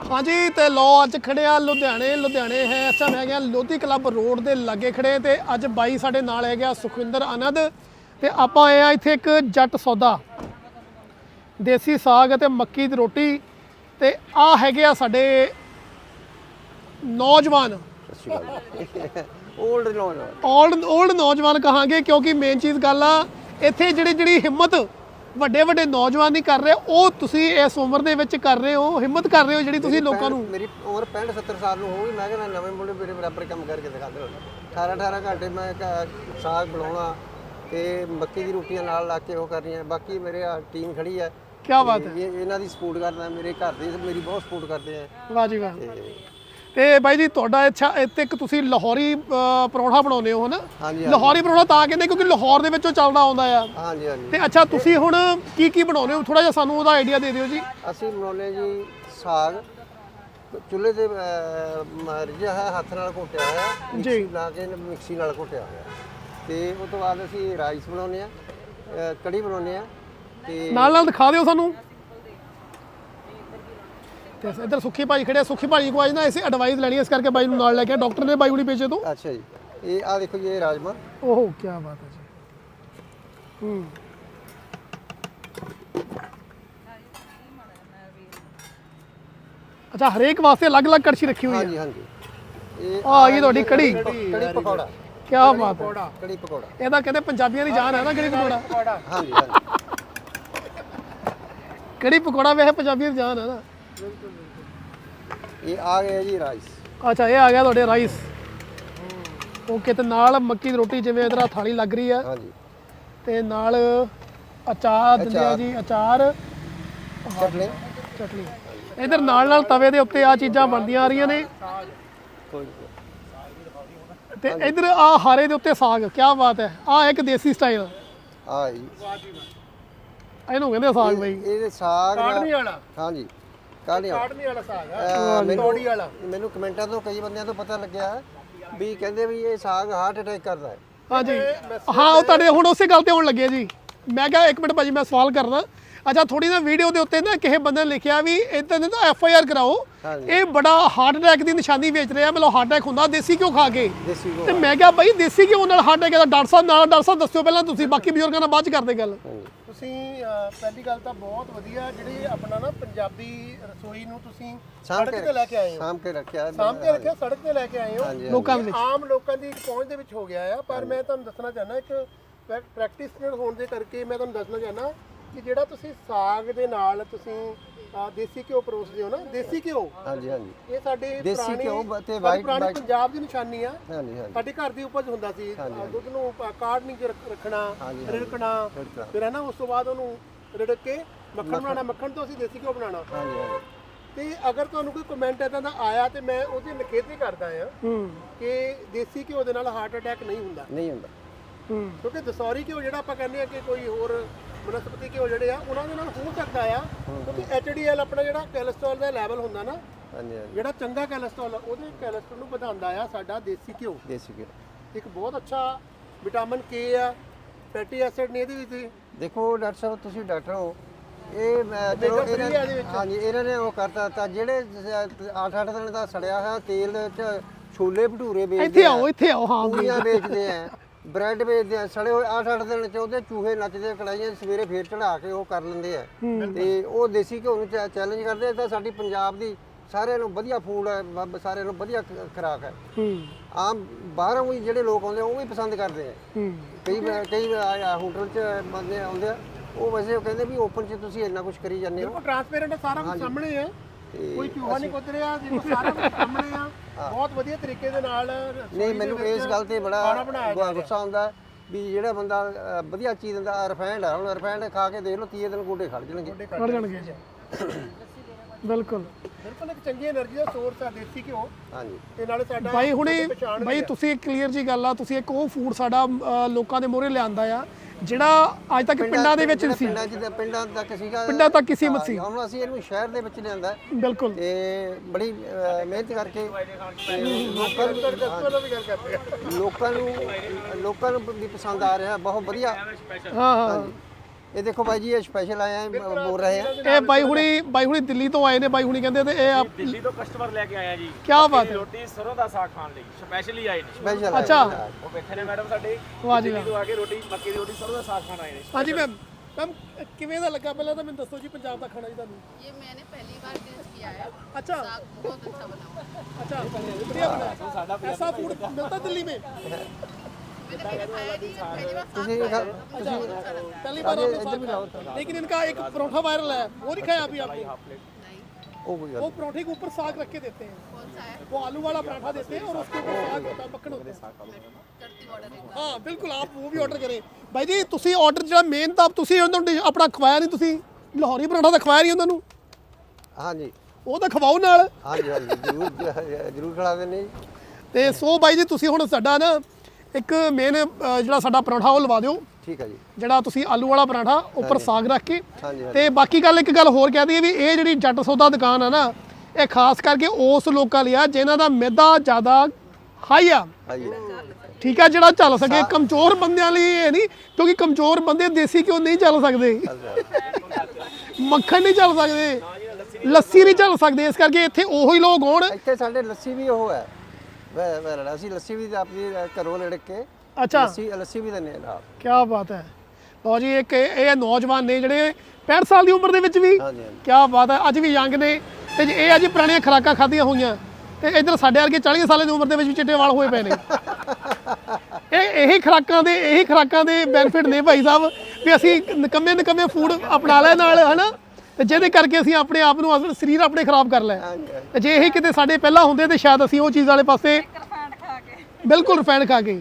ਹਾਂਜੀ ਤੇ ਲੋ ਅੱਜ ਖੜਿਆ ਲੁਧਿਆਣੇ ਲੁਧਿਆਣੇ ਹੈ ਇਸ ਟਾਈਮ ਹੈਗਾ ਲੋਧੀ ਕਲੱਬ ਰੋਡ ਦੇ ਲਾਗੇ ਖੜੇ ਤੇ ਅੱਜ ਬਾਈ ਸਾਡੇ ਨਾਲ ਹੈਗਾ ਸੁਖਵਿੰਦਰ ਆਨੰਦ ਤੇ ਆਪਾਂ ਆਏ ਆ ਇੱਥੇ ਇੱਕ ਜੱਟ ਸੌਦਾ ਦੇਸੀ ਸਾਗ ਅਤੇ ਮੱਕੀ ਦੀ ਰੋਟੀ ਤੇ ਆ ਹੈਗੇ ਆ ਸਾਡੇ ਨੌਜਵਾਨ। ਓਲਡ ਨੌਜਵਾਨ। 올ਡ 올ਡ ਨੌਜਵਾਨ ਕਹਾਂਗੇ ਕਿਉਂਕਿ ਮੇਨ ਚੀਜ਼ ਗੱਲ ਆ ਇੱਥੇ ਜਿਹੜੀ ਜਿਹੜੀ ਹਿੰਮਤ ਵੱਡੇ ਵੱਡੇ ਨੌਜਵਾਨ ਨਹੀਂ ਕਰ ਰਹੇ ਉਹ ਤੁਸੀਂ ਇਸ ਉਮਰ ਦੇ ਵਿੱਚ ਕਰ ਰਹੇ ਹੋ ਹਿੰਮਤ ਕਰ ਰਹੇ ਹੋ ਜਿਹੜੀ ਤੁਸੀਂ ਲੋਕਾਂ ਨੂੰ ਮੇਰੀ ਉਮਰ 65 70 ਸਾਲ ਨੂੰ ਹੋ ਗਈ ਮੈਂ ਕਹਿੰਦਾ ਨਵੇਂ ਮੁੰਡੇ ਮੇਰੇ ਬਰਾਬਰ ਕੰਮ ਕਰਕੇ ਦਿਖਾਉਂਦੇ ਹੋ 18 18 ਘੰਟੇ ਮੈਂ ਸਾਗ ਬਣਾਉਣਾ ਤੇ ਮੱਕੀ ਦੀ ਰੋਟੀਆਂ ਨਾਲ ਲਾ ਕੇ ਉਹ ਕਰਨੀਆਂ ਬਾਕੀ ਮੇਰੇ ਟੀਮ ਖੜੀ ਹੈ ਕੀ ਬਾਤ ਹੈ। ਇਹ ਇਹਨਾਂ ਦੀ ਸਪੋਰਟ ਕਰਦਾ ਮੇਰੇ ਘਰ ਦੇ ਮੇਰੀ ਬਹੁਤ ਸਪੋਰਟ ਕਰਦੇ ਆ। ਵਾਹ ਜੀ ਵਾਹ। ਤੇ ਬਾਈ ਜੀ ਤੁਹਾਡਾ ਅੱਛਾ ਇੱਥੇ ਇੱਕ ਤੁਸੀਂ ਲਾਹੌਰੀ ਪਰੌਂਠਾ ਬਣਾਉਂਦੇ ਹੋ ਹਨਾ? ਲਾਹੌਰੀ ਪਰੌਂਠਾ ਤਾਂ ਕਹਿੰਦੇ ਕਿਉਂਕਿ ਲਾਹੌਰ ਦੇ ਵਿੱਚੋਂ ਚੱਲਦਾ ਆਉਂਦਾ ਆ। ਹਾਂਜੀ ਹਾਂਜੀ। ਤੇ ਅੱਛਾ ਤੁਸੀਂ ਹੁਣ ਕੀ ਕੀ ਬਣਾਉਂਦੇ ਹੋ? ਥੋੜਾ ਜਿਹਾ ਸਾਨੂੰ ਉਹਦਾ ਆਈਡੀਆ ਦੇ ਦਿਓ ਜੀ। ਅਸੀਂ ਬਣਾਉਂਦੇ ਜੀ ਸਾਗ ਚੁੱਲ੍ਹੇ ਤੇ ਹੈ ਹੱਥ ਨਾਲ ਘੋਟਿਆ ਹੋਇਆ ਮਿਕਸੀ ਲਾ ਕੇ ਮਿਕਸੀ ਨਾਲ ਘੋਟਿਆ ਹੋਇਆ। ਤੇ ਉਸ ਤੋਂ ਬਾਅਦ ਅਸੀਂ ਰਾਈਸ ਬਣਾਉਂਦੇ ਆ ਕੜੀ ਬਣਾਉਂਦੇ ਆ ਤੇ ਨਾਲ ਨਾਲ ਦਿਖਾ ਦਿਓ ਸਾਨੂੰ। ਤੇ ਇੱਧਰ ਸੁੱਖੀ ਭਾਈ ਖੜੇ ਆ। ਸੁੱਖੀ ਭਾਈ ਕੋ ਅੱਜ ਨਾ ਐਸੀ ਐਡਵਾਈਸ ਲੈਣੀ ਹੈ ਇਸ ਕਰਕੇ ਬਾਈ ਨੂੰ ਨਾਲ ਲੈ ਕੇ ਆਏ। ਡਾਕਟਰ ਨੇ ਬਾਈ ਹੁਣੀ ਭੇਜੇ ਤੋਂ। ਅੱਛਾ ਜੀ। ਇਹ ਆ ਦੇਖੋ ਜੀ ਇਹ ਰਾਜਮਾ। ਓਹੋ ਕੀ ਬਾਤ ਹੈ ਜੀ। ਹੂੰ। ਅੱਛਾ ਹਰੇਕ ਵਾਸਤੇ ਅਲੱਗ-ਅਲੱਗ ਕੜਛੀ ਰੱਖੀ ਹੋਈ ਹੈ ਹਾਂਜੀ ਹਾਂਜੀ। ਇਹ ਆ ਗਈ ਤੁਹਾਡੀ ਕੜੀ। ਕੜੀ ਪਕੌੜਾ। ਕੀ ਬਾਤ ਹੈ। ਕੜੀ ਪਕੌੜਾ। ਇਹਦਾ ਕਹਿੰਦੇ ਪੰਜਾਬੀਆਂ ਦੀ ਜਾਨ ਹੈ ਨਾ ਕੜੀ ਪਕੌੜਾ। ਹਾਂਜੀ। ਹਾਂਜੀ ਕੜੀ ਪਕੌੜਾ ਵੇਖ ਪੰਜਾਬੀਆਂ ਦੀ ਜਾਨ ਹੈ ਨਾ। ਇਹ ਆ ਗਿਆ ਜੀ ਰਾਈਸ। ਅੱਛਾ ਇਹ ਆ ਗਿਆ ਤੁਹਾਡੇ ਰਾਈਸ। ਓਕੇ ਤੇ ਨਾਲ ਮੱਕੀ ਦੀ ਰੋਟੀ ਜਿਵੇਂ ਇਧਰ ਥਾਲੀ ਲੱਗ ਰਹੀ ਆ ਹਾਂਜੀ। ਤੇ ਨਾਲ ਅਚਾਰ ਦਿੰਦੇ ਆ ਜੀ ਅਚਾਰ। ਚਟਨੀ। ਚਟਨੀ। ਇਧਰ ਨਾਲ ਨਾਲ ਤਵੇ ਦੇ ਉੱਤੇ ਆ ਚੀਜ਼ਾਂ ਬਣਦੀਆਂ ਆ ਰਹੀਆਂ ਨੇ। ਤੇ ਇਧਰ ਆ ਹਾਰੇ ਦੇ ਉੱਤੇ ਸਾਗ ਕੀ ਬਾਤ ਹੈ। ਆ ਇੱਕ ਦੇਸੀ ਸਟਾਈਲ। ਆ ਜੀ। ਇਹਨੂੰ ਕਹਿੰਦੇ ਸਾਗ ਬਈ। ਇਹਦੇ ਸਾਗ ਦਾ- ਵਾਲਾ। ਹਾਂਜੀ। ਕਾੜਨੀ ਵਾਲਾ ਕਾਟਨੀ ਵਾਲਾ ਸਾਗ ਅਹ ਮੈਨੂੰ ਵਾਲਾ। ਮੈਨੂੰ ਕਮੈਂਟਾਂ ਤੋਂ ਕਈ ਬੰਦਿਆਂ ਤੋਂ ਪਤਾ ਲੱਗਿਆ ਵੀ ਕਹਿੰਦੇ ਵੀ ਇਹ ਸਾਗ ਹਾਰਟ ਅਟੈਕ ਕਰਦਾ ਹੈ। ਹਾਂਜੀ। ਹਾਂ ਉਹ ਤੁਹਾਡੇ ਹੁਣ ਉਸੇ ਗੱਲ ਤੇ ਆਉਣ ਲੱਗੇ ਜੀ। ਮੈਂ ਕਿਹਾ ਇੱਕ ਮਿੰਟ ਭਾਜੀ ਮੈਂ ਸਵਾਲ ਕਰਨਾ ਅੱਛਾ ਥੋੜੀ ਨਾ ਵੀਡੀਓ ਦੇ ਉੱਤੇ ਨਾ ਕਿਸੇ ਬੰਦੇ ਨੇ ਲਿਖਿਆ ਵੀ ਇਦਾਂ ਦੇ ਤਾਂ ਐਫ ਆਈ ਆਰ ਕਰਾਓ। ਇਹ ਬੜਾ ਹਾਰਟ ਅਟੈਕ ਦੀ ਨਿਸ਼ਾਨੀ ਵੇਚ ਰਿਹਾ। ਮਤਲਬ ਹਾਰਟ ਅਟੈਕ ਹੁੰਦਾ ਦੇਸੀ ਕਿਉਂ ਖਾ ਕੇ। ਤੇ ਮੈਂ ਕਿਹਾ ਬਾਈ ਦੇਸੀ ਕਿਉਂ ਨਾਲ ਹਾਰਟ ਅਟੈਕ ਦਾ ਡਾਕਟਰ ਸਾਹਿਬ ਨਾਲ ਡਾਕਟਰ ਸਾਹਿਬ ਦੱਸਿਓ ਪਹਿਲਾਂ ਤੁਸੀਂ। ਬਾਕੀ ਬਜ਼ੁਰਗਾਂ ਨਾਲ ਬਾਅਦ ਚ ਕਰਦੇ ਗੱਲ। ਤੁਸੀਂ ਅਹ, ਪਹਿਲੀ ਗੱਲ ਤਾਂ ਬਹੁਤ ਵਧੀਆ ਜਿਹੜੀ ਆਪਣਾ ਨਾ ਪੰਜਾਬੀ ਰਸੋਈ ਨੂੰ ਤੁਸੀਂ ਸਾਂਭ ਸੜਕ ਕੇ ਤੇ ਲੈ ਕੇ ਆਏ ਹੋ। ਸਾਂਭ ਕੇ ਰੱਖਿਆ ਸਾਂਭ ਕੇ ਰੱਖਿਆ ਸੜਕ ਤੇ ਲੈ ਕੇ ਆਏ ਹੋ। ਹਾਂਜੀ ਲੋਕਾਂ ਵਿੱਚ। ਆਮ ਲੋਕਾਂ ਦੀ ਪਹੁੰਚ ਦੇ ਵਿੱਚ ਹੋ ਗਿਆ ਆ ਪਰ ਮੈਂ ਤੁਹਾਨੂੰ ਦੱਸਣਾ ਚਾਹਨਾ ਇੱਕ ਪ੍ਰੈਕਟਿਸਨਰ ਹੋਣ ਦੇ ਕਰਕੇ ਮੈਂ ਤੁਹਾਨੂੰ ਦੱਸਣਾ ਚਾਹਨਾ ਕਿ ਜਿਹੜਾ ਤੁਸੀਂ ਸਾਗ ਦੇ ਨਾਲ ਤੁਸੀਂ ਅਹ, ਦੇਸੀ ਘਿਓ ਪਰੋਸਦੇ ਹੋ ਨਾ ਦੇਸੀ ਘਿਓ? ਹਾਂਜੀ ਹਾਂਜੀ। ਇਹ ਸਾਡੇ ਦੇਸੀ ਪੁਰਾਣੀ ਘਿਓ ਬ- ਤੇ ਸਾਡੀ white- ਪੁਰਾਣੀ white- ਪੰਜਾਬ ਦੀ ਨਿਸ਼ਾਨੀ ਆ। ਹਾਂਜੀ ਹਾਂਜੀ। ਸਾਡੇ ਘਰ ਦੀ ਉਪਜ ਹੁੰਦਾ ਸੀ। ਅਹ, ਦੁੱਧ ਨੂੰ ਕਾੜ ਨਹੀਂ ਰੱਖ- ਰੱਖਣਾ ਹਾਂਜੀ, ਹਾਂਜੀ। ਰਿੜਕਣਾ। ਰਿੜਕਣਾ। ਫਿਰ ਹੈ ਨਾ ਉਸ ਤੋਂ ਬਾਅਦ ਉਹਨੂੰ ਰਿੜਕ ਕੇ ਮੱਖਣ ਬਣਾਉਣਾ। ਮੱਖਣ ਤੋਂ ਅਸੀਂ ਦੇਸੀ ਘਿਓ ਬਣਾਉਣਾ। ਹਾਂਜੀ ਹਾਂਜੀ। ਤੇ ਅਗਰ ਤੁਹਾਨੂੰ ਕੋਈ ਕਮੈਂਟ ਇਦਾਂ ਦਾ ਆਇਆ ਤੇ ਮੈਂ ਉਹਦੀ ਨਿਖੇਧੀ ਕਰਦਾ ਆ ਹੂੰ। ਕਿ ਦੇਸੀ ਘਿਓ ਦੇ ਨਾਲ ਹਾਰਟ ਅਟੈਕ ਨਹੀਂ ਹੁੰਦਾ। ਨਹੀਂ ਹੁੰਦਾ। ਹੂੰ। ਕਿਉਂਕਿ ਦਸੌਰੀ ਘਿਓ ਜਿਹੜਾ ਆਪਾਂ ਕਹਿੰਦੇ ਆ ਕਿ ਕੋਈ ਹੋਰ ਬਨਸਪਤੀ ਘਿਓ ਜਿਹੜੇ ਆ ਉਹਨਾਂ ਦੇ ਨਾਲ ਹੋ ਸਕਦਾ ਆ। ਕਿਉਂਕਿ ਐਚਡੀਐਲ ਆਪਣਾ ਜਿਹੜਾ ਕੋਲੇਸਟ੍ਰੋਲ ਦਾ ਲੈਵਲ ਹੁੰਦਾ ਨਾ ਹਾਂਜੀ ਹਾਂਜੀ। ਜਿਹੜਾ ਚੰਗਾ ਕੋਲੇਸਟ੍ਰੋਲ ਉਹਦੇ ਕੋਲੇਸਟ੍ਰੋਲ ਨੂੰ ਵਧਾਉਂਦਾ ਆ ਸਾਡਾ ਦੇਸੀ ਘਿਓ। ਦੇਸੀ ਘਿਓ। ਇੱਕ ਬਹੁਤ ਅੱਛਾ ਵਿਟਾਮਿਨ ਕੇ ਆ ਫੈਟੀ ਐਸਿਡ ਨੇ ਇਹਦੇ ਵਿੱਚ। ਦੇਖੋ ਡਾਕਟਰ ਸਾਹਿਬ ਤੁਸੀਂ ਡਾਕਟਰ ਹੋ। ਇਹ ਮੈਂ- ਚਲੋ Omega three ਆ ਇਹਦੇ ਇਹਨਾਂ ਵਿੱਚ। ਹਾਂਜੀ ਇਹਨਾਂ ਨੇ ਉਹ ਕਰਤਾ ਤਾਂ ਜਿਹੜੇ 8-8 ਦਿਨ ਦਾ ਸੜਿਆ ਹੋਇਆ ਤੇਲ ਦੇ ਵਿੱਚ ਛੋਲੇ ਭਟੂਰੇ ਵੇਚਦੇ ਇੱਥੇ ਆਓ ਇੱਥੇ ਆਓ ਹਾਂ ਪੂਰੀਆਂ ਵੇਚਦੇ ਆ। ਬ੍ਰੈਡ ਵੇਚਦੇ ਆ ਸੜੇ ਹੋਏ 8-8 ਦਿਨ ਚ ਉਹਦੇ ਚੂਹੇ ਨੱਚਦੇ ਆ ਕੜਾਈਆਂ 'ਚ, ਸਵੇਰੇ ਫੇਰ ਚੜਾ ਕੇ ਉਹ ਕਰ ਲੈਂਦੇ ਆ। ਤੇ ਉਹ ਦੇਸੀ ਘਿਓ ਨੂੰ ਚੈਲੰਜ ਕਰਦੇ ਆ ਤਾਂ ਸਾਡੀ ਪੰਜਾਬ ਦੀ ਸਾਰਿਆਂ ਨੂੰ ਵਧੀਆ ਫੂਡ ਹੈ ਬ- ਸਾਰਿਆਂ ਨੂੰ ਵਧੀਆ ਖ- ਖੁਰਾਕ ਹੈ ਹੂੰ। ਆਮ ਬਾਹਰੋਂ ਵੀ ਜਿਹੜੇ ਲੋਕ ਆਉਂਦੇ ਆ ਉਹ ਵੀ ਪਸੰਦ ਕਰਦੇ ਆ। ਹੂੰ। ਕਈ ਵਾਰ- ਕਈ ਹੋਟਲ 'ਚ ਬੰਦੇ ਆਉਂਦੇ ਆ ਉਹ ਵੈਸੇ ਉਹ ਕਹਿੰਦੇ ਵੀ ਓਪਨ 'ਚ ਤੁਸੀਂ ਇੰਨਾ ਕੁਝ ਕਰੀ ਜਾਂਦੇ ਹੋ। ਬਿਲਕੁਲ ਟ੍ਰਾਂਸਪੇਰੈਂਟ ਸਾਰਾ ਕੁਝ ਸਾਹਮਣੇ ਆ। ਤੇ ਕੋਈ ਚੂਹਾ ਨਹੀਂ ਕੁੱਦ ਰਿਹਾ ਦੇਖੋ ਸਾਰਾ ਕੁਝ ਸਾਹਮਣੇ ਆ। ਬਹੁਤ ਵਧੀਆ ਤਰੀਕੇ ਦੇ ਨਾਲ ਨਹੀਂ ਮੈਨੂੰ ਇਸ ਗੱਲ ਤੇ ਬੜਾ ਗੁੱਸਾ ਆਉਂਦਾ ਵੀ ਜਿਹੜਾ ਬੰਦਾ ਵਧੀਆ ਚੀਜ਼ ਦਿੰਦਾ ਰਿਫਾਈਂਡ ਆ। ਹੁਣ ਰਿਫਾਈਂਡ ਖਾ ਕੇ ਦੇਖ ਲਓ 30 ਦਿਨ ਗੋਡੇ ਖੜ ਜਾਣਗੇ। ਕਰ ਜਾਣਗੇ। ਬਿਲਕੁਲ। ਬਿਲਕੁਲ ਇੱਕ ਚੰਗੀ એનર્ਜੀ ਦਾ ਸੋਰਸ ਆ ਦੇਸੀ ਘਿਓ। ਹਾਂਜੀ। ਤੇ ਨਾਲੇ ਸਾਡਾ ਬਾਈ ਹੁਣੇ ਪਛਾਣ ਤੁਸੀਂ ਇੱਕ ਕਲੀਅਰ ਜੀ ਗੱਲ ਆ ਤੁਸੀਂ ਇੱਕ ਉਹ ਫੂਡ ਸਾਡਾ ਲੋਕਾਂ ਦੇ ਮੋਹਰੇ ਲਿਆਂਦਾ ਆ ਜਿਹੜਾ ਅੱਜ ਤੱਕ ਪਿੰਡਾਂ ਦੇ ਵਿੱਚ ਨਹੀਂ ਸੀ। ਪਿੰਡਾਂ ਜਿਹਦਾ ਪਿੰਡਾਂ ਤੱਕ ਸੀਗਾ। ਪਿੰਡਾਂ ਤੱਕ ਹੀ ਸੀਮਤ ਸੀ। ਹੁਣ ਅਸੀਂ ਇਹਨੂੰ ਸ਼ਹਿਰ ਦੇ ਵਿੱਚ ਲਿਆਂਦਾ। ਬਿਲਕੁਲ। ਤੇ ਬੜੀ ਮਿਹਨਤ ਕਰਕੇ ਲੋਕਾਂ ਨੂੰ ਉਹਨਾਂ ਵੀ ਗੱਲ ਕਰਦੇ ਆ। ਲੋਕਾਂ ਨੂੰ ਲੋਕਾਂ ਨੂੰ ਵੀ ਪਸੰਦ ਆ ਰਿਹਾ ਬਹੁਤ ਵਧੀਆ। ਹਾਂ ਹਾਂ। ਇਹ ਦੇਖੋ ਭਾਈ ਜੀ ਇਹ ਸਪੈਸ਼ਲ ਆਏ ਆ ਬੋਲ ਰਹੇ ਆ ਇਹ ਬਾਈ ਹੁਣੀ ਬਾਈ ਹੁਣੀ ਦਿੱਲੀ ਤੋਂ ਆਏ ਨੇ ਬਾਈ ਹੁਣੀ ਕਹਿੰਦੇ ਤੇ ਇਹ ਆਪ ਦਿੱਲੀ ਤੋਂ ਕਸਟਮਰ ਲੈ ਕੇ ਆਇਆ ਜੀ ਕੀ ਬਾਤ ਹੈ ਰੋਟੀ ਸਰੋਂ ਦਾ ਸਾਗ ਖਾਣ ਲਈ ਸਪੈਸ਼ਲੀ ਆਏ ਨੇ ਸਪੈਸ਼ਲ ਅੱਛਾ ਉਹ ਬੈਠੇ ਨੇ ਮੈਡਮ ਸਾਡੇ ਵਾਹ ਜੀ ਦਿੱਲੀ ਵਾਹ ਤੋਂ ਆ ਕੇ ਰੋਟੀ ਮੱਕੀ ਦੀ ਰੋਟੀ ਸਰੋਂ ਦਾ ਸਾਗ ਖਾਣ ਆਏ ਨੇ ਹਾਂਜੀ ਮੈਮ ਮੈਮ ਕਿਵੇਂ ਦਾ ਲੱਗਾ ਪਹਿਲਾਂ ਤਾਂ ਮੈਨੂੰ ਦੱਸੋ ਜੀ ਪੰਜਾਬ ਦਾ ਖਾਣਾ ਜੀ ਤੁਹਾਨੂੰ ये मैंने पहली बार टेस्ट किया है अच्छा साग बहुत अच्छा बना हुआ है अच्छा बढ़िया बनाया ऐसा फूड मिलता दिल्ली में मैंने कभी खाया नहीं है पहली बार साग ਤੁਸੀਂ खाया ਖਾ- अच्छा पहली बार आपने साग खाया लेकिन इनका एक परोठा वायरल है वो नहीं खाया अभी आपने नहीं ਉਹ ਕੋਈ ਗੱਲ वो परोठे के ऊपर साग रख के देते हैं कौन सा है वो आलू वाला पराठा देते हैं और उसके ऊपर साग होता है मक्खन होता है करती ऑर्डर एक बार ਹਾਂ ਬਿਲਕੁਲ ਆਪ ਉਹ ਵੀ ਆਰਡਰ ਕਰੇ ਬਾਈ ਜੀ ਤੁਸੀਂ ਆਰਡਰ ਜਿਹੜਾ ਮੇਨ ਤਾਂ ਤੁਸੀਂ ਉਹਨਾਂ ਨੂੰ ਆਪਣਾ ਖਵਾਇਆ ਨਹੀਂ ਤੁਸੀਂ ਲਾਹੌਰੀ ਪਰਾਠਾ ਤਾਂ ਖਵਾਇਆ ਨਹੀਂ ਉਹਨਾਂ ਨੂੰ ਹਾਂਜੀ ਉਹ ਤਾਂ ਖਵਾਓ ਨਾਲ ਹਾਂਜੀ ਹਾਂਜੀ ਜਰੂਰ ਜਰੂਰ ਖਿਲਾ ਦਿੰਦੇ ਜੀ ਤੇ ਸੋ ਬਾਈ ਜੀ ਤੁਸੀਂ ਹੁਣ ਸਾਡਾ ਨਾ ਇੱਕ ਮੇਨ ਜਿਹੜਾ ਸਾਡਾ ਪਰਾਠਾ ਉਹ ਲਵਾ ਦਿਓ। ਠੀਕ ਹੈ ਜੀ। ਜਿਹੜਾ ਤੁਸੀਂ ਆਲੂ ਵਾਲਾ ਪਰਾਠਾ ਉੱਪਰ ਸਾਗ ਰੱਖ ਕੇ। ਤੇ ਬਾਕੀ ਗੱਲ ਇੱਕ ਗੱਲ ਹੋਰ ਕਹਿ ਦਈਏ ਵੀ ਇਹ ਜਿਹੜੀ ਜੱਟ ਸੌਦਾ ਦੁਕਾਨ ਆ ਨਾ ਇਹ ਖਾਸ ਕਰਕੇ ਉਸ ਲੋਕਾਂ ਲਈ ਆ ਜਿਨ੍ਹਾਂ ਦਾ ਮਿਹਦਾ ਜ਼ਿਆਦਾ ਹਾਈ ਆ। ਠੀਕ ਆ ਜਿਹੜਾ ਚੱਲ ਸਕੇ। ਕਮਜ਼ੋਰ ਬੰਦਿਆਂ ਲਈ ਇਹ ਨਹੀਂ ਕਿਉਂਕਿ ਕਮਜ਼ੋਰ ਬੰਦੇ ਦੇਸੀ ਕਿਉਂ ਨਹੀਂ ਚੱਲ ਸਕਦੇ। ਮੱਖਣ ਨਹੀਂ ਚੱਲ ਸਕਦੇ। ਲੱਸੀ ਨਹੀਂ ਚੱਲ ਸਕਦੇ। ਇਸ ਕਰਕੇ ਇੱਥੇ ਉਹੀ ਲੋਕ ਹੋਣ। ਇੱਥੇ ਸਾਡੇ ਲੱਸੀ ਵੀ ਉਹ ਹੈ। ਵੈ- ਵੈ- ਅਸੀਂ ਲੱਸੀ ਵੀ ਆਪਣੀ ਘਰੋਂ ਲੜ ਕੇ ਅੱਛਾ। ਲੱਸੀ ਲੱਸੀ ਵੀ ਦਿੰਦੇ ਆ ਨਾਲ। ਕੀ ਬਾਤ ਹੈ। ਲਓ ਜੀ ਇੱਕ ਇਹ ਇਹ ਨੌਜਵਾਨ ਨੇ ਜਿਹੜੇ 65 ਸਾਲ ਦੀ ਉਮਰ ਦੇ ਵਿੱਚ ਵੀ। ਹਾਂਜੀ ਹਾਂਜੀ। ਕੀ ਬਾਤ ਹੈ ਅੱਜ ਵੀ ਯੰਗ ਨੇ। ਤੇ ਜੇ ਇਹ ਅਜੀ ਪੁਰਾਣੀਆਂ ਖੁਰਾਕਾਂ ਖਾਧੀਆਂ ਹੋਈਆਂ। ਤੇ ਇਧਰ ਸਾਡੇ ਵਰਗੇ 40 ਸਾਲਾਂ ਦੀ ਉਮਰ ਦੇ ਵਿੱਚ ਵੀ ਚਿੱਟੇ ਵਾਲ ਹੋਏ ਪਏ ਨੇ। ਇਹ ਇਹੀ ਖੁਰਾਕਾਂ ਦੇ ਇਹੀ ਖੁਰਾਕਾਂ ਦੇ ਬੈਨੀਫਿਟ ਨੇ ਭਾਈ ਸਾਹਿਬ ਵੀ ਅਸੀਂ ਨਕੰਮੇ ਨਕੰਮੇ ਫੂਡ ਅਪਣਾ ਲੈ ਨਾਲ ਹਨਾ? ਤੇ ਜਿਹਦੇ ਕਰਕੇ ਅਸੀਂ ਆਪਣੇ ਆਪ ਨੂੰ ਅਸਲ ਸਰੀਰ ਆਪਣੇ ਖਰਾਬ ਕਰ ਲੈ ਹਾਂਜੀ ਹਾਂਜੀ। ਤੇ ਜੇ ਇਹੀ ਕਿਤੇ ਸਾਡੇ ਪਹਿਲਾਂ ਹੁੰਦੇ ਤੇ ਸ਼ਾਇਦ ਅਸੀਂ ਉਹ ਚੀਜ਼ ਵਾਲੇ ਪਾਸੇ ਬਿਲਕੁਲ ਰਿਫਾਈਂਡ ਖਾ ਕੇ।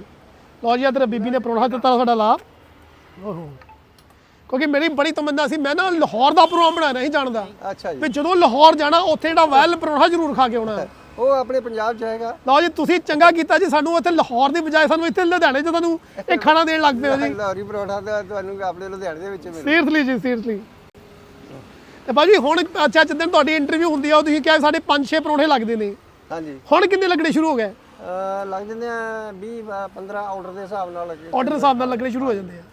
ਲਓ ਜੀ ਇਧਰ ਬੀਬੀ ਨੇ ਪਰੌਂਠਾ ਦਿੱਤਾ ਸਾਡਾ ਲਾ ਓਹੋ। ਕਿਉਂਕਿ ਮੇਰੀ ਬੜੀ ਤਮੰਨਾ ਸੀ ਮੈਂ ਨਾ ਲਾਹੌਰ ਦਾ ਪ੍ਰੋਗਰਾਮ ਬਣਾਉਣਾ ਹੀ ਜਾਣਦਾ। ਅੱਛਾ ਜੀ। ਵੀ ਜਦੋਂ ਲਾਹੌਰ ਜਾਣਾ ਉੱਥੇ ਜਿਹੜਾ ਵੈਲ ਪਰੌਂਠਾ ਜ਼ਰੂਰ ਖਾ ਕੇ ਆਉਣਾ। ਉਹ ਆਪਣੇ ਪੰਜਾਬ ਚ ਹੈਗਾ। ਲਓ ਜੀ ਤੁਸੀਂ ਚੰਗਾ ਕੀਤਾ ਜੀ ਸਾਨੂੰ ਇੱਥੇ ਲਾਹੌਰ ਦੀ ਬਜਾਏ ਸਾਨੂੰ ਇੱਥੇ ਲੁਧਿਆਣੇ 'ਚ ਤੁਹਾਨੂੰ ਇਹ ਖਾਣਾ ਦੇਣ ਲੱਗ ਪਏ ਹੋ ਜੀ। ਲਾਹੌਰੀ ਪਰੌਠਾ ਤੁਹਾਨੂੰ ਆਪਣੇ ਲੁਧਿਆਣੇ ਦੇ ਵਿੱਚ ਮਿਲਦਾ ਸੀਰੀਅਸਲੀ ਜੀ ਸੀਰੀਅਸਲੀ ਤੇ ਬਾਜੀ ਹੁਣ ਅੱਛਾ ਜਿੱਦਣ ਤੁਹਾਡੀ ਇੰਟਰਵਿਊ ਹੁੰਦੀ ਆ ਉਹ ਤੁਸੀਂ ਕਿਹਾ ਸਾਡੇ 5-6 ਪਰੌਂਠੇ ਲੱਗਦੇ ਨੇ। ਹਾਂਜੀ। ਹੁਣ ਕਿੰਨੇ ਲੱਗਣੇ ਸ਼ੁਰੂ ਹੋ ਗਏ? ਅਹ ਲੱਗ ਜਾਂਦੇ ਆ 20 15 ਆਰਡਰ ਦੇ ਹਿਸਾਬ ਨਾਲ ਲੱਗੇ। ਆਰਡਰ ਹਿਸਾਬ ਨਾਲ ਲੱਗਣੇ ਸ਼ੁਰੂ ਹੋ ਜਾਂਦੇ ਆ।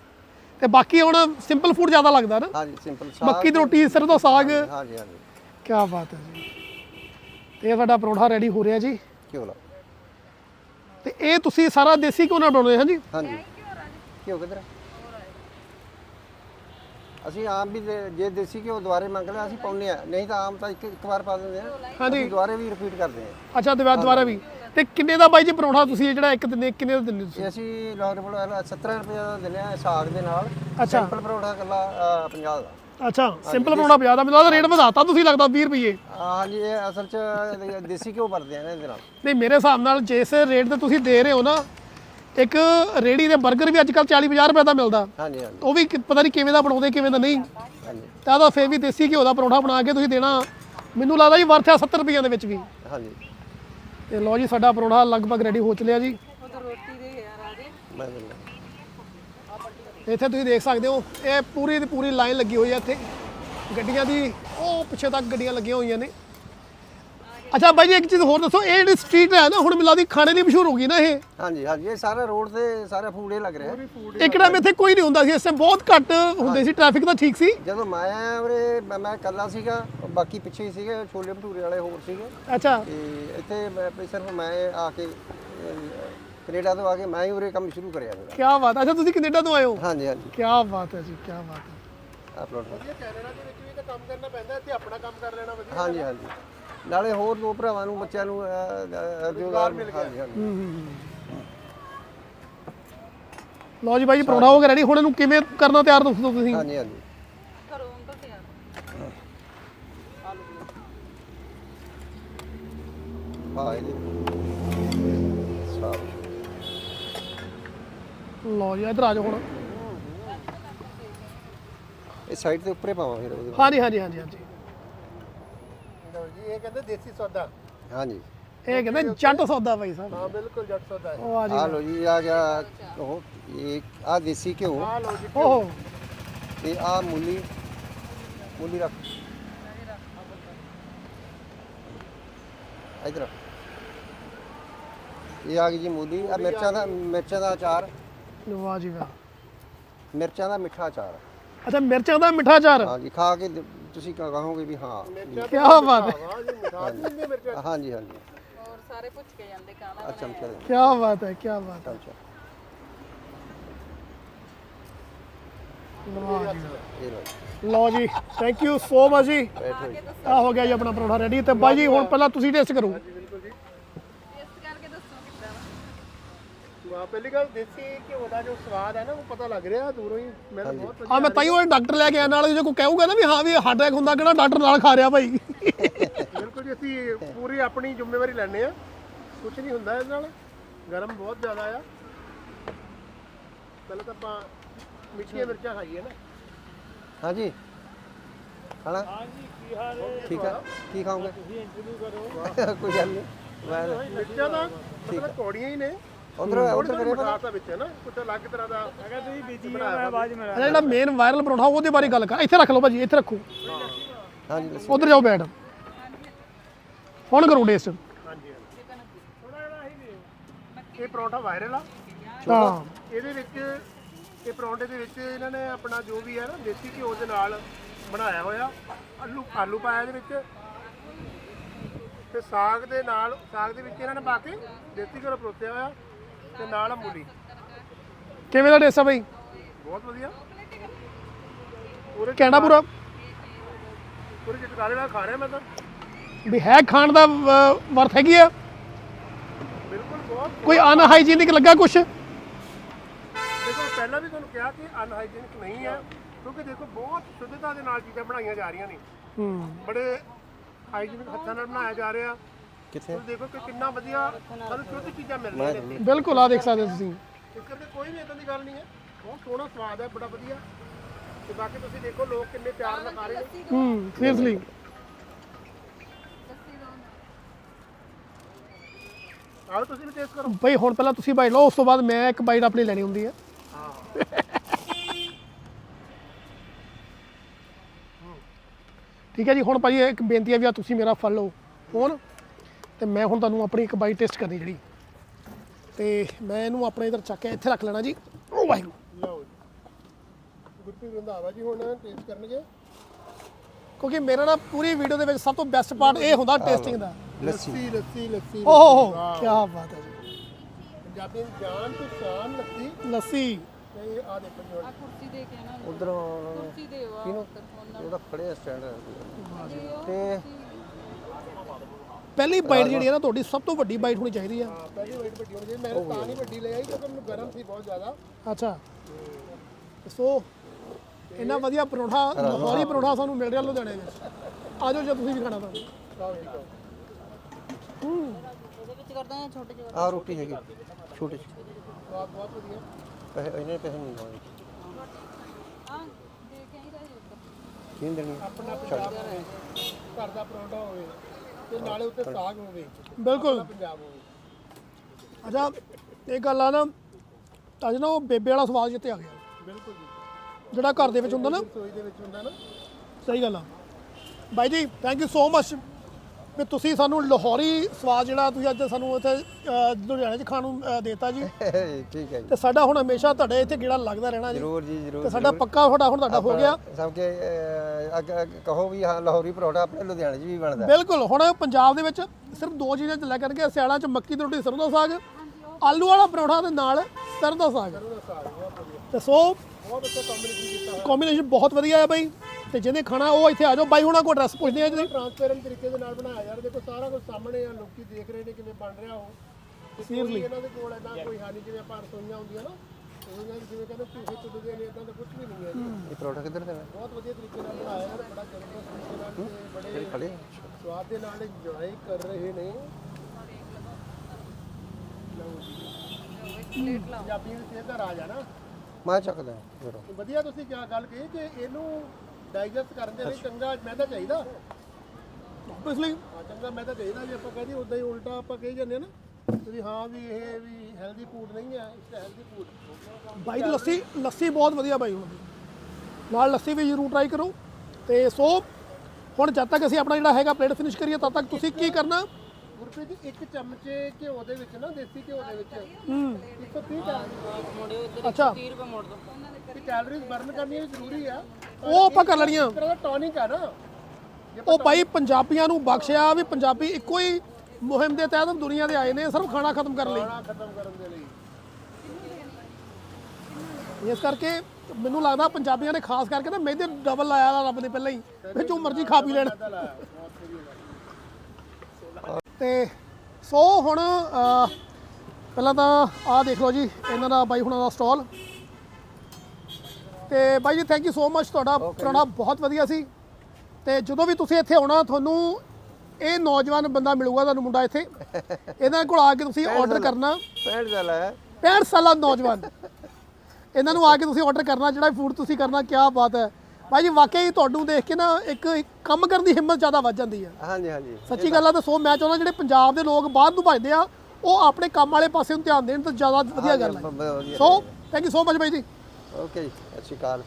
ਤੇ ਬਾਕੀ ਹੁਣ ਸਿੰਪਲ ਫੂਡ ਜ਼ਿਆਦਾ ਲੱਗਦਾ ਨਾ? ਹਾਂਜੀ ਸਿੰਪਲ ਮੱਕੀ ਦੀ ਰੋਟੀ ਸਰੋਂ ਦਾ ਸਾਗ। ਹਾਂਜੀ ਹਾਂਜੀ ਕੀ ਬਾਤ ਹੈ ਜੀ। ਤੇ ਇਹ ਸਾਡਾ ਪਰੌਂਠਾ ਰੈਡੀ ਹੋ ਰਿਹਾ ਜੀ। ਕਿਉਂ ਲਾ ਤੇ ਇਹ ਤੁਸੀਂ ਸਾਰਾ ਦੇਸੀ ਘਿਓ ਨਾਲ ਬਣਾਉਂਦੇ ਹਾਂ ਜੀ ਹਾਂਜੀ। ਕਿਉਂ ਕਿਧਰ ਅਸੀਂ ਆਮ ਵੀ ਦੇ- ਜੇ ਦੇਸੀ ਘਿਓ ਦੁਆਰੇ ਮੰਗ ਲਿਆ ਅਸੀਂ ਪਾਉਂਦੇ ਆ ਨਹੀਂ ਤਾਂ ਆਮ ਤਾਂ ਇੱਕ ਇੱਕ ਵਾਰ ਪਾ ਦਿੰਦੇ ਆ ਹਾਂਜੀ। ਅਸੀਂ ਦੁਆਰੇ ਵੀ ਰਿਪੀਟ ਕਰਦੇ ਆ ਅੱਛਾ ਦੁਬਾਰਾ ਦੁਬਾਰਾ ਵੀ। ਤੇ ਕਿੰਨੇ ਦਾ ਬਾਈ ਜੀ ਪਰੌਂਠਾ ਤੁਸੀਂ ਇਹ ਜਿਹੜਾ ਇੱਕ ਦਿੰਦੇ ਕਿੰਨੇ ਦਾ ਦਿੰਦੇ ਤੁਸੀਂ? ਇਹ ਅਸੀਂ ਪਰੌਠਾ 70 ਰੁਪਏ ਦਾ ਦਿੰਦੇ ਆ ਸਾਗ ਦੇ ਨਾਲ। ਅੱਛਾ। ਸਿੰਪਲ ਪਰੌਠਾ ਕੱਲਾ 50 ਦਾ। ਅੱਛਾ ਸਿੰਪਲ ਪਰੌਂਠਾ 50 ਦਾ। ਮੈਨੂੰ ਲੱਗਦਾ ਰੇਟ ਵਧਾਤਾ ਤੁਸੀਂ ਲੱਗਦਾ 20 ਰੁਪਏ ਆ, ਹਾਂਜੀ ਇਹ ਅਸਲ ਚ ਦੇਸੀ ਘਿਓ ਵਰਤਦੇ ਆ ਨਾ ਇਹਦੇ ਨਾਲ। ਨਹੀਂ ਮੇਰੇ ਹਿਸਾਬ ਨਾਲ ਜਿਸ ਰੇਟ ਤੇ ਤੁਸੀਂ ਦੇ ਰਹੇ ਹੋ ਨਾ ਇੱਕ ਰੇੜੀ ਦੇ 버ਗਰ ਵੀ ਅੱਜ ਕੱਲ 40 50 ਰੁਪਏ ਦਾ ਮਿਲਦਾ। ਹਾਂਜੀ ਹਾਂਜੀ। ਉਹ ਵੀ ਕਿ- ਪਤਾ ਨਹੀਂ ਕਿਵੇਂ ਦਾ ਬਣਾਉਂਦੇ ਕਿਵੇਂ ਦਾ ਨਹੀਂ। ਹਾਂਜੀ। ਤਾਂ ਉਹਦਾ ਫੇਰ ਵੀ ਦੇਸੀ ਘਿਓ ਦਾ ਪਰੌਂਠਾ ਬਣਾ ਕੇ ਤੁਸੀਂ ਦੇਣਾ। ਮੈਨੂੰ ਲੱਗਦਾ ਜੀ ਵਰਥ ਆ 70 ਰੁਪਈਆਂ ਦੇ ਵਿੱਚ ਵੀ। ਹਾਂਜੀ। ਤੇ ਲਓ ਜੀ ਸਾਡਾ ਪਰੌਂਠਾ ਲਗਭਗ ਰੈਡੀ ਹੋ ਚਲਿਆ ਜੀ। ਮੈਂ ਦਿੰਦਾ। ਇੱਥੇ ਤੁਸੀਂ ਦੇਖ ਸਕਦੇ ਹੋ ਇਹ ਪੂਰੀ ਦੀ ਪੂਰੀ ਲਾਈਨ ਲੱਗੀ ਹੋਈ ਹੈ ਇੱਥੇ। ਗੱਡੀਆਂ ਦੀ ਉਹ ਪਿੱਛੇ ਤੱਕ ਗੱਡੀਆਂ ਲੱਗੀਆਂ ਹੋਈਆਂ ਨੇ। ਅੱਛਾ ਬਾਈ ਜੀ ਇੱਕ ਚੀਜ਼ ਹੋਰ ਦੱਸੋ ਇਹ ਜਿਹੜੀ ਸਟਰੀਟ ਹੈ ਨਾ ਹੁਣ ਮਿਲਾ ਦੀ ਖਾਣੇ ਲਈ ਮਸ਼ਹੂਰ ਹੋ ਗਈ ਨਾ ਇਹ। ਹਾਂਜੀ ਹਾਂਜੀ ਇਹ ਸਾਰਾ ਰੋਡ ਤੇ ਸਾਰਾ ਫੂਡ ਇਹ ਲੱਗ ਰਿਹਾ ਇੱਕ ਟਾਈਮ ਇੱਥੇ ਕੋਈ ਨਹੀਂ ਹੁੰਦਾ ਸੀ ਇਸ ਟਾਈਮ ਬਹੁਤ ਘੱਟ ਹੁੰਦੇ ਸੀ ਟ੍ਰੈਫਿਕ ਤਾਂ ਠੀਕ ਸੀ। ਜਦੋਂ ਮੈਂ ਆਇਆ ਉਰੇ ਮੈਂ- ਮੈਂ ਇਕੱਲਾ ਸੀਗਾ ਬਾਕੀ ਪਿੱਛੇ ਹੀ ਸੀਗੇ ਛੋਲੇ ਭਟੂਰੇ ਵਾਲੇ ਹੋਰ ਸੀਗੇ। ਅੱਛਾ। ਤੇ ਇੱਥੇ ਮੈਂ ਵੀ ਸਿਰਫ ਮੈਂ ਆ ਕੇ ਅਹ, ਕੈਨੇਡਾ ਤੋਂ ਆ ਕੇ ਮੈਂ ਹੀ ਉਰੇ ਕੰਮ ਸ਼ੁਰੂ ਕਰਿਆ ਮੇਰਾ ਕੀ ਬਾਤ ਹੈ। ਅੱਛਾ ਤੁਸੀਂ ਕੈਨੇਡਾ ਤੋਂ ਆਏ ਹੋ? ਹਾਂਜੀ ਹਾਂਜੀ। ਕੀ ਬਾਤ ਹੈ ਜੀ ਕੀ ਬਾਤ ਹੈ। ਅਪਲੋਡ ਵਧੀਆ ਕੈਨੇਡਾ ਦੇ ਵਿੱਚ ਵੀ ਤਾਂ ਕੰਮ ਕਰਨਾ ਪੈਂਦਾ ਇੱਥੇ ਆਪਣਾ ਕੰਮ ਕਰ ਲੈਣਾ ਵਧੀਆ। ਹਾਂਜੀ ਹਾਂਜੀ। ਨਾਲੇ ਹੋਰ ਦੋ ਭਰਾਵਾਂ ਨੂੰ ਬੱਚਿਆਂ ਨੂੰ ਰੋਜ਼ਗਾਰ ਮਿਲ ਗਿਆ। ਲਓ ਜੀ ਬਾਈ ਜੀ ਪਰੌਂਠਾ ਹੋ ਗਿਆ ਰੈਡੀ ਹੁਣ ਇਹਨੂੰ ਕਿਵੇਂ ਕਰਨਾ ਤਿਆਰ ਦੱਸੋ ਤੁਸੀਂ? ਹਾਂਜੀ ਹਾਂਜੀ। ਲਓ ਜੀ ਇੱਧਰ ਆ ਜਾਓ ਹੁਣ। ਇਹ ਸਾਈਡ ਦੇ ਉੱਪਰੇ ਪਾਵਾਂ ਫਿਰ ਉਹਦੇ ਹਾਂਜੀ ਹਾਂਜੀ ਹਾਂਜੀ ਹਾਂਜੀ। ਇਹ ਕਹਿੰਦੇ ਦੇਸੀ ਸੌਦਾ। ਹਾਂਜੀ। ਇਹ ਕਹਿੰਦੇ ਜੱਟ ਸੌਦਾ ਬਾਈ ਸਾਹਿਬ ਹਾਂ ਬਿਲਕੁਲ ਜੱਟ ਸੌਦਾ ਹੈ। ਉਹ ਆ ਜੀ। ਆ ਲੋ ਜੀ ਆ ਗਿਆ ਉਹ ਇਹ ਆ ਦੇਸੀ ਘਿਓ। ਆ ਲਓ ਜੀ ਓਹੋ। ਤੇ ਆ ਮੂਲੀ ਮੂਲੀ ਰੱਖ। ਇਧਰ ਇਹ ਆ ਗਈ ਜੀ ਮੂਲੀ ਆ ਮਿਰਚਾਂ ਦਾ ਮਿਰਚਾਂ ਦਾ ਅਚਾਰ। ਵਾਹ ਜੀ ਵਾਹ। ਮਿਰਚਾਂ ਦਾ ਮਿੱਠਾ ਅਚਾਰ। ਅੱਛਾ ਮਿਰਚਾਂ ਦਾ ਮਿੱਠਾ ਚਾਰ ਹਾਂਜੀ ਖਾ ਕੇ ਦ- ਤੁਸੀਂ ਕ- ਕਹੋਗੇ ਵੀ ਹਾਂ ਕੀ ਬਾਤ ਹੈ। ਹਾਂ ਜੀ ਮਿਠਾਸ ਹੁੰਦੀ ਮਿਰਚ ਹਾਂਜੀ ਹਾਂਜੀ। ਔਰ ਸਾਰੇ ਪੁੱਛ ਕੇ ਜਾਂਦੇ ਕਾਣਾ ਅੱਛਾ ਚਮਚਾ ਦੇ ਕੀ ਬਾਤ ਹੈ ਕੀ ਬਾਤ ਹੈ। ਚਮਚਾ ਵਾਹ ਜੀ। ਇਹ ਲਓ ਜੀ, ਲਓ ਜੀ ਥੈਂਕ ਯੂ ਸੋ ਮਚ ਜੀ। ਬੈਠੋ ਜੀ। ਆ ਹੋ ਗਿਆ ਜੀ ਆਪਣਾ ਪਰੌਂਠਾ ਰੈਡੀ ਤੇ ਬਾਈ ਜੀ ਹੁਣ ਪਹਿਲਾਂ ਤੁਸੀਂ ਟੇਸਟ ਕਰੋ ਟੇਸਟ ਕਰਕੇ ਦੱਸੋ ਕਿੱਦਾਂ ਵਾ। ਵਾਹ ਪਹਿਲੀ ਗੱਲ ਦੇਸੀ ਘਿਓ ਦਾ ਜੋ ਸਵਾਦ ਹੈ ਨਾ ਉਹ ਪਤਾ ਲੱਗ ਰਿਹਾ ਦੂਰੋਂ ਹੀ। ਮੈਨੂੰ ਬਹੁਤ ਆ ਮੈਂ ਤਾਈਓ ਡਾਕਟਰ ਲੈ ਕੇ ਆਇਆ ਨਾਲ ਜੇ ਕੋਈ ਕਹੂਗਾ ਨਾ ਵੀ ਹਾਂ ਵੀ ਹਾਰਟ ਅਟੈਕ ਹੁੰਦਾ ਕਿਹੜਾ ਡਾਕਟਰ ਨਾਲ ਖਾ ਰਿਹਾ ਭਾਈ। ਬਿਲਕੁਲ ਜੀ ਅਸੀਂ ਪੂਰੀ ਆਪਣੀ ਜ਼ਿੰਮੇਵਾਰੀ ਲੈਣੇ ਆ ਕੁਝ ਨਹੀਂ ਹੁੰਦਾ ਇਸ ਨਾਲ ਗਰਮ ਬਹੁਤ ਜ਼ਿਆਦਾ ਆ। ਪਹਿਲਾਂ ਤਾਂ ਆਪਾਂ ਮਿੱਠੀਆਂ ਮਿਰਚਾਂ ਖਾਈਏ ਨਾ। ਹਾਂਜੀ। ਖਾਣਾ? ਹਾਂਜੀ ਕੀ ਹਾਲ ਹੈ? ਠੀਕ ਆ। ਕੀ ਖਾਓਗੇ? ਤੁਸੀਂ ਇੰਟਰਵਿਊ ਕਰੋ। ਕੋਈ ਗੱਲ ਨਹੀਂ। ਮੈਂ ਮਿਰਚਾਂ ਦਾ ਮਤਲਬ ਕੌੜੀਆਂ ਹੀ ਨੇ। ਉਧਰ ਥੋੜੀ ਉਧਰ ਥੋੜੀ ਕਰੇ ਮਿਠਾਸ ਆ ਵਿੱਚ ਹੈ ਨਾ ਕੁਝ ਅਲੱਗ ਤਰ੍ਹਾਂ ਦਾ ਅਗਰ ਤੁਸੀਂ ਬੀਜੀ ਆ ਮੈਂ ਆਵਾਜ਼ ਮਾਰਾਂ। ਅੱਛਾ ਜਿਹੜਾ ਮੇਨ ਵਾਇਰਲ ਪਰੌਂਠਾ ਉਹਦੇ ਬਾਰੇ ਗੱਲ ਕਰ। ਇੱਥੇ ਰੱਖ ਲਓ ਭਾਜੀ ਇੱਥੇ ਰੱਖੋ। ਹਾਂਜੀ ਦੱਸੋ। ਉਧਰ ਜਾਓ ਬੈਠ। ਹੁਣ ਕਰੋ ਟੇਸਟ ਹਾਂਜੀ ਇਹ ਪਰੌਂਠਾ ਵਾਇਰਲ ਆ। ਹਾਂ। ਇਹਦੇ ਵਿੱਚ ਇਹ ਪਰੌਂਠੇ ਦੇ ਵਿੱਚ ਇਹਨਾਂ ਨੇ ਆਪਣਾ ਜੋ ਵੀ ਹੈ ਨਾ ਦੇਸੀ ਘਿਓ ਦੇ ਨਾਲ ਬਣਾਇਆ ਹੋਇਆ। ਆਲੂ ਆਲੂ ਪਾਇਆ ਇਹਦੇ ਵਿੱਚ। ਤੇ ਸਾਗ ਦੇ ਨਾਲ ਸਾਗ ਦੇ ਵਿੱਚ ਇਹਨਾਂ ਨੇ ਪਾ ਕੇ ਦੇਸੀ ਘਿਓ ਪਰੋਸਿਆ ਹੋਇਆ। ਤੇ ਨਾਲ ਮੂਲੀ ਕਿਵੇਂ ਦਾ ਆ ਭਾਈ ਬਹੁਤ ਵਧੀਆ। ਪੂਰੇ ਕਹਿਣਾ ਪੂਰਾ। ਪੂਰੇ ਚਟਕਾਰੇ ਨਾਲ ਖਾ ਰਿਹਾ ਮੈਂ ਤਾਂ। ਵੀ ਹੈ ਖਾਣ ਦਾ ਵਰਥ ਹੈਗੀ ਆ? ਬਿਲਕੁਲ ਬਹੁਤ ਕੋਈ ਅਨਹਾਈਜੀਨਿਕ ਲੱਗਾ ਕੁਛ? ਦੇਖੋ ਪਹਿਲਾਂ ਵੀ ਤੁਹਾਨੂੰ ਕਿਹਾ ਕਿ ਅਨਹਾਈਜੀਨਿਕ ਨਹੀਂ ਹੈ ਕਿਉਂਕਿ ਦੇਖੋ ਬਹੁਤ ਸ਼ੁੱਧਤਾ ਦੇ ਨਾਲ ਚੀਜ਼ਾਂ ਬਣਾਈਆਂ ਜਾ ਰਹੀਆਂ ਨੇ। ਹੂੰ। ਬੜੇ ਹਾਈਜੀਨਿਕ ਹੱਥਾਂ ਨਾਲ ਬਣਾਇਆ ਜਾ ਰਿਹਾ। ਕਿੱਥੇ ਤੁਸੀਂ ਦੇਖੋ ਕਿ ਕਿੰਨਾ ਵਧੀਆ ਸਾਨੂੰ ਸ਼ੁੱਧ ਚੀਜ਼ਾਂ ਮਿਲ ਰਹੀਆਂ ਨੇ ਬਿਲਕੁਲ ਆ ਦੇਖ ਸਕਦੇ ਹੋ ਤੁਸੀਂ। ਇਸ ਕਰਕੇ ਕੋਈ ਵੀ ਇਦਾਂ ਦੀ ਗੱਲ ਨਹੀਂ ਹੈ। ਬਹੁਤ ਸੋਹਣਾ ਸਵਾਦ ਹੈ ਬੜਾ ਵਧੀਆ। ਤੇ ਬਾਕੀ ਤੁਸੀਂ ਦੇਖੋ ਲੋਕ ਕਿੰਨੇ ਪਿਆਰ ਨਾਲ ਖਾ ਰਹੇ ਨੇ। ਹੂੰ ਸੀਰੀਅਸਲੀ ਆਓ ਤੁਸੀਂ ਵੀ ਟੇਸਟ ਕਰੋ। ਭਾਈ ਹੁਣ ਪਹਿਲਾਂ ਤੁਸੀਂ ਬਾਈਟ ਲਓ ਉਸ ਤੋਂ ਬਾਅਦ ਮੈਂ ਇੱਕ ਬਾਈਟ ਆਪਣੀ ਲੈਣੀ ਹੁੰਦੀ ਹੈ। ਠੀਕ ਹੈ ਜੀ ਹੁਣ ਭਾਜੀ ਇੱਕ ਬੇਨਤੀ ਹੈ ਵੀ ਆ ਤੁਸੀਂ ਮੇਰਾ ਫਲ ਲਓ। ਫੋਨ ਤੇ ਮੈਂ ਹੁਣ ਤੁਹਾਨੂੰ ਆਪਣੀ ਇੱਕ ਬਾਈਟ ਟੇਸਟ ਕਰਨੀ ਜਿਹੜੀ। ਤੇ ਮੈਂ ਇਹਨੂੰ ਆਪਣੇ ਇਧਰ ਚੱਕ ਕੇ ਇੱਥੇ ਰੱਖ ਲੈਣਾ ਜੀ। ਓ ਵਾਹਿਗੁਰੂ। ਲਓ ਜੀ। ਗੁਰਪ੍ਰੀਤ ਰੰਧਾਵਾ ਜੀ ਹੁਣ ਟੇਸਟ ਕਰਨਗੇ। ਕਿਉਂਕਿ ਮੇਰਾ ਨਾ ਪੂਰੀ ਵੀਡੀਓ ਦੇ ਵਿੱਚ ਸਭ ਤੋਂ ਬੈਸਟ ਪਾਰਟ ਇਹ ਹੁੰਦਾ ਟੇਸਟਿੰਗ ਦਾ। ਲੱਸੀ। ਲੱਸੀ ਲੱਸੀ ਲੱਸੀ ਓ ਹੋ ਹੋ। ਕੀ ਬਾਤ ਹੈ ਜੀ। ਪੰਜਾਬੀ ਦੀ ਜਾਨ ਤੇ ਸ਼ਾਨ ਲੱਸੀ। ਲੱਸੀ। ਤੇ ਆ ਦੇਖੋ ਜੀ ਆ ਕੁਰਸੀ ਦੇ ਕੇ ਨਾ ਉਧਰੋਂ ਕੁਰਸੀ ਦੇ ਵਾ ਉਹਨਾਂ ਉਹਦਾ ਖੜੇ ਸਟੈਂਡ ਤੇ ਪਹਿਲੀ ਬਾਈਟ ਜਿਹੜੀ ਹੈ ਨਾ ਤੁਹਾਡੀ ਸਭ ਤੋਂ ਵੱਡੀ ਬਾਈਟ ਹੋਣੀ ਚਾਹੀਦੀ ਆ। ਹਾਂ, ਪਹਿਲੀ ਵੇਟ ਵੱਡੀ ਹੋਣੀ ਚਾਹੀਦੀ ਮੈਂ ਤਾਂ ਨਹੀਂ ਵੱਡੀ ਲੈ ਆਈ ਕਿਉਂਕਿ ਮੈਨੂੰ ਗਰਮ ਸੀ ਬਹੁਤ ਜ਼ਿਆਦਾ। ਅੱਛਾ। ਸੋ ਇੰਨਾ ਵਧੀਆ ਪਰੌਂਠਾ ਲਾਹੌਰੀ ਪਰੌਂਠਾ ਸਾਨੂੰ ਮਿਲ ਰਿਹਾ ਲੁਧਿਆਣੇ ਵਿੱਚ। ਆਜੋ ਜੇ ਤੁਸੀਂ ਵੀ ਖਾਣਾ ਤਾਂ। ਜੀ ਖਾਓ ਉਹਦੇ ਵਿੱਚ ਕਰਦਾ ਹੈ ਛੋਟੇ ਜਿਹੇ ਆ ਰੋਟੀ ਹੈਗੀ ਛੋਟੀ ਜਿਹੀ। ਸਵਾਦ ਬਹੁਤ ਵਧੀਆ। ਪੈਸੇ ਇਹਨੇ ਪੈਸੇ ਨਹੀਂ ਲਾਉਣੇ। ਹਾਂ ਦੇ ਕੇ ਹੀ ਰਹੇ ਉੱਧਰ ਕਿਹਨ ਦੇਣੀ? ਆਪਣਾ ਪੰਜਾਬ ਹੋਵੇ ਘਰ ਦਾ ਪਰੌਂਠਾ ਹੋਵੇ। ਤੇ ਨਾਲੇ ਉੱਤੇ ਸਾਗ ਹੋਵੇ ਬਿਲਕੁਲ। ਪੰਜਾਬ ਹੋਵੇ। ਅੱਛਾ ਇਹ ਗੱਲ ਆ ਨਾ ਅੱਜ ਨਾ ਉਹ ਬੇਬੇ ਵਾਲਾ ਸਵਾਦ ਜਿੱਤੇ ਆ ਗਿਆ। ਬਿਲਕੁਲ ਜੀ। ਜਿਹੜਾ ਘਰ ਦੇ ਵਿੱਚ ਹੁੰਦਾ ਨਾ। ਰਸੋਈ ਦੇ ਵਿੱਚ ਹੁੰਦਾ ਨਾ। ਸਹੀ ਗੱਲ ਆ। ਬਾਈ ਜੀ ਥੈਂਕ ਯੂ ਸੋ ਮਚ ਵੀ ਤੁਸੀਂ ਸਾਨੂੰ ਲਾਹੌਰੀ ਸਵਾਦ ਜਿਹੜਾ ਤੁਸੀਂ ਅੱਜ ਸਾਨੂੰ ਇੱਥੇ ਲੁਧਿਆਣੇ 'ਚ ਖਾਣ ਨੂੰ ਅਹ, ਦੇਤਾ ਜੀ। ਠੀਕ ਹੈ ਜੀ। ਤੇ ਸਾਡਾ ਹੁਣ ਹਮੇਸ਼ਾ ਤੁਹਾਡੇ ਇੱਥੇ ਗੇੜਾ ਲੱਗਦਾ ਰਹਿਣਾ ਜੀ। ਜ਼ਰੂਰ ਜੀ ਜ਼ਰੂਰ ਤੇ ਸਾਡਾ ਪੱਕਾ ਤੁਹਾਡਾ ਹੁਣ ਤੁਹਾਡਾ ਹੋ ਗਿਆ। ਸਭ ਕੇ ਅਹ, ਅੱਗੇ- ਅੱਗੇ ਕਹੋ ਵੀ ਹਾਂ ਲਾਹੌਰੀ ਪਰੌਠਾ ਆਪਣੇ ਲੁਧਿਆਣੇ 'ਚ ਵੀ ਬਣਦਾ। ਬਿਲਕੁਲ ਹੁਣ ਪੰਜਾਬ ਦੇ ਵਿੱਚ ਸਿਰਫ ਦੋ ਚੀਜ਼ਾਂ ਚੱਲਿਆ ਕਰਨਗੇ ਸਿਆਲਾਂ 'ਚ ਮੱਕੀ ਦੀ ਰੋਟੀ ਸਰੋਂ ਦਾ ਸਾਗ ਆਲੂ ਵਾਲਾ ਪਰੌਂਠਾ ਦੇ ਨਾਲ ਸਰੋਂ ਦਾ ਸਾਗ। ਤੇ ਸੋ ਬਹੁਤ ਅੱਛਾ ਕੰਬੀਨੇਸ਼ਨ ਕੀਤਾ। ਹੋਇਆ ਕੰਬੀਨੇਸ਼ਨ ਬਹੁਤ ਵਧੀਆ ਹੈ ਬਾਈ। ਤੇ ਜਿਹਨੇ ਖਾਣਾ ਉਹ ਇੱਥੇ ਆ ਜਾਓ। ਬਾਈ ਹੁਣਾਂ ਕੋਲ ਐਡਰੈਸ ਪੁੱਛਦੇ ਆ ਜੀ ਟ੍ਰਾਂਸਪੇਰੈਂਟ ਤਰੀਕੇ ਦੇ ਨਾਲ ਬਣਾਇਆ ਯਾਰ। ਦੇਖੋ ਸਾਰਾ ਕੁਝ ਸਾਹਮਣੇ ਆ। ਲੋਕੀ ਦੇਖ ਰਹੇ ਨੇ ਕਿਵੇਂ ਬਣ ਰਿਹਾ ਉਹ। Seriously. ਇਹਨਾਂ ਦੇ ਕੋਲ ਏਦਾਂ ਕੋਈ ਹੈ ਨਹੀਂ ਜਿਵੇਂ ਆਪਾਂ ਰਸੋਈਆਂ ਹੁੰਦੀਆਂ ਨਾ ਉਹਨਾਂ ਦੇ ਜਿਵੇਂ ਕਹਿੰਦੇ ਝੂਠੇ ਚੁੱਦਦੇ ਨੇ ਇਦਾਂ ਦਾ ਕੁਝ ਵੀ ਨਹੀਂ ਹੈ ਜੀ। ਇਹ ਪਰੌਠਾ ਕਿੱਧਰ ਦੇਣਾ ਬਹੁਤ ਵਧੀਆ ਤਰੀਕੇ ਨਾਲ ਬਣਾਇਆ ਯਾਰ ਬੜਾ ਜ਼ਬਰਦਸਤ ਤਰੀਕੇ ਨਾਲ ਤੇ ਬੜੇ ਖੜੇ ਸਵਾਦ ਦੇ ਨਾਲ ਇੰਜੋਏ ਕਰ ਰਹੇ ਨੇ। ਪੰਜਾਬੀ ਦੀ ਸਿਹਤ ਦਾ ਰਾਜ ਆ ਨਾ। ਮੈਂ ਚੱਕਦਾ ਵਧੀਆ ਤੁਸੀਂ ਕਿਆ ਗੱਲ ਕਹੀ ਕਿ ਇਹਨੂੰ ਡਾਈਜੈਸਟ ਕਰਨ ਦੇ ਲਈ ਚੰਗਾ ਮੈਦਾ ਚਾਹੀਦਾ। ਆਬਵੀਅਸਲੀ ਹਾਂ ਚੰਗਾ ਮੈਦਾ ਚਾਹੀਦਾ ਜੇ ਆਪਾਂ ਕਹਦੇ ਉਦਾਂ ਹੀ ਉਲਟਾ ਆਪਾਂ ਕਹੀ ਜਾਂਦੇ ਆ ਨਾ ਵੀ ਹਾਂ ਵੀ ਇਹ ਵੀ ਹੈਲਦੀ ਫੂਡ ਨਹੀਂ ਹੈ ਇਸ ਹੈਲਦੀ ਫੂਡ ਬਾਈ ਦੀ ਲੱਸੀ ਲੱਸੀ ਬਹੁਤ ਵਧੀਆ ਬਾਈ ਹੁਣ। ਦੀ ਨਾਲ ਲੱਸੀ ਵੀ ਜ਼ਰੂਰ ਟਰਾਈ ਕਰੋ। ਤੇ ਸੋ ਹੁਣ ਜਦ ਤੱਕ ਅਸੀਂ ਆਪਣਾ ਜਿਹੜਾ ਹੈਗਾ ਪਲੇਟ ਫਿਨਿਸ਼ ਕਰੀਏ ਤਦ ਤੱਕ ਤੁਸੀਂ ਕੀ ਕਰਨਾ? ਗੁਰਪ੍ਰੀਤ ਜੀ ਇੱਕ ਚਮਚੇ ਘਿਓ ਦੇ ਵਿੱਚ ਨਾ ਦੇਸੀ ਘਿਓ ਦੇ ਵਿੱਚ। ਹੂੰ। 130 ਕੈਲਰੀਜ਼ ਅੱਛਾ। ਕਿ ਕੈਲਰੀਜ਼ ਬਰਨ ਕਰਨੀਆਂ ਵੀ ਜ਼ਰੂਰੀ ਆ। ਉਹ ਆਪਾਂ ਕਰ ਲੈਣੀਆਂ। ਦਾ ਟੌਨਿਕ ਆ ਨਾ। ਉਹ ਭਾਈ ਪੰਜਾਬੀਆਂ ਨੂੰ ਬਖਸ਼ਿਆ ਵੀ ਪੰਜਾਬੀ ਇੱਕੋ ਹੀ ਮੁਹਿੰਮ ਦੇ ਤਹਿਤ ਦੁਨੀਆ ਦੇ ਆਏ ਨੇ ਸਿਰਫ ਖਾਣਾ ਖਤਮ ਕਰਨ ਲਈ। ਖਾਣਾ ਖਤਮ ਕਰਨ ਦੇ ਲਈ। ਇਸ ਕਰਕੇ ਮੈਨੂੰ ਲੱਗਦਾ ਪੰਜਾਬੀਆਂ ਨੇ ਖਾਸ ਕਰਕੇ ਨਾ ਮਹਿੰਦੇ ਡਬਲ ਲਾਇਆ ਦਾ ਰੱਬ ਨੇ ਪਹਿਲਾਂ ਹੀ। ਵੀ ਜੋ ਮਰਜ਼ੀ ਖਾ ਪੀ ਲੈਣ। ਤੇ ਸੋ ਹੁਣ ਅਹ, ਪਹਿਲਾਂ ਤਾਂ ਆਹ ਦੇਖ ਲਓ ਜੀ ਇਹਨਾਂ ਦਾ ਬਾਈ ਹੁਣਾਂ ਦਾ ਸਟਾਲ। ਤੇ ਬਾਈ ਜੀ ਥੈਂਕ ਯੂ ਸੋ ਮਚ ਤੁਹਾਡਾ ਪਰੌਣਾ ਬਹੁਤ ਵਧੀਆ ਸੀ। ਤੇ ਜਦੋਂ ਵੀ ਤੁਸੀਂ ਇੱਥੇ ਆਉਣਾ ਤੁਹਾਨੂੰ ਇਹ ਨੌਜਵਾਨ ਬੰਦਾ ਮਿਲੂਗਾ ਤੁਹਾਨੂੰ ਮੁੰਡਾ ਇੱਥੇ। ਇਹਨਾਂ ਕੋਲ ਆ ਕੇ ਤੁਸੀਂ ਆਰਡਰ ਕਰਨਾ। 65 ਦਾ ਲਾਇਆ 65 ਸਾਲਾ ਨੌਜਵਾਨ। ਇਹਨਾਂ ਨੂੰ ਆ ਕੇ ਤੁਸੀਂ ਆਰਡਰ ਕਰਨਾ ਜਿਹੜਾ ਫੂਡ ਤੁਸੀਂ ਕਰਨਾ ਕੀ ਬਾਤ ਹੈ। ਭਾਈ ਜੀ ਵਾਕਈ ਤੁਹਾਨੂੰ ਦੇਖ ਕੇ ਨਾ ਇੱਕ ਕੰਮ ਕਰਨ ਦੀ ਹਿੰਮਤ ਜ਼ਿਆਦਾ ਵੱਧ ਜਾਂਦੀ ਹੈ। ਹਾਂਜੀ ਹਾਂਜੀ। ਸੱਚੀ ਗੱਲ ਆ ਤਾਂ ਸੋ ਮੈਂ ਚਾਹੁੰਦਾ ਜਿਹੜੇ ਪੰਜਾਬ ਦੇ ਲੋਕ ਬਾਹਰ ਨੂੰ ਭੱਜਦੇ ਆ ਉਹ ਆਪਣੇ ਕੰਮ ਵਾਲੇ ਪਾਸੇ ਨੂੰ ਧਿਆਨ ਦੇਣ ਤਾਂ ਜ਼ਿਆਦਾ ਵਧੀਆ ਗੱਲ ਹੈ। So thank you so much ਬਾਈ ਜੀ। ਓਕੇ ਜੀ। cara.